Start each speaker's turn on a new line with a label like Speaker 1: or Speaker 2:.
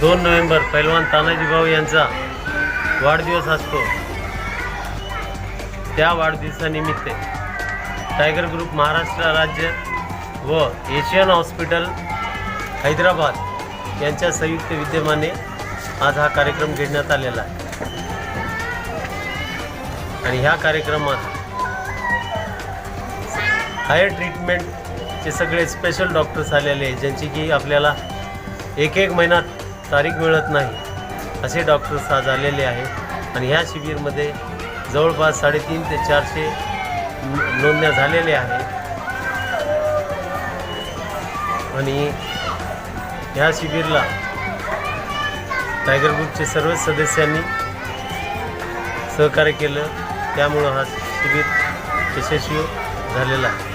Speaker 1: दोन नोव्हेंबर पैलवान तानाजी भाऊ यांचा वाढदिवस असतो. त्या वाढदिवसानिमित्त टायगर ग्रुप महाराष्ट्र राज्य व एशियन हॉस्पिटल हैदराबाद यांच्या संयुक्त विद्यमाने आज हा कार्यक्रम घेण्यात आलेला आहे. आणि ह्या कार्यक्रमात हायर ट्रीटमेंटचे सगळे स्पेशल डॉक्टर्स आलेले आहेत ज्यांची की आपल्याला एक एक महिन्यात तारीख मिळत नाही असे डॉक्टर्स आज आलेले आहेत. आणि ह्या शिबिरमध्ये जवळपास साडेतीन ते चारशे न- नोंदण्या झालेल्या आहेत. आणि ह्या शिबिरला टायगर ग्रुपचे सर्व सदस्यांनी सहकार्य केलं. त्यामुळं हा शिबिर यशस्वी झालेला आहे.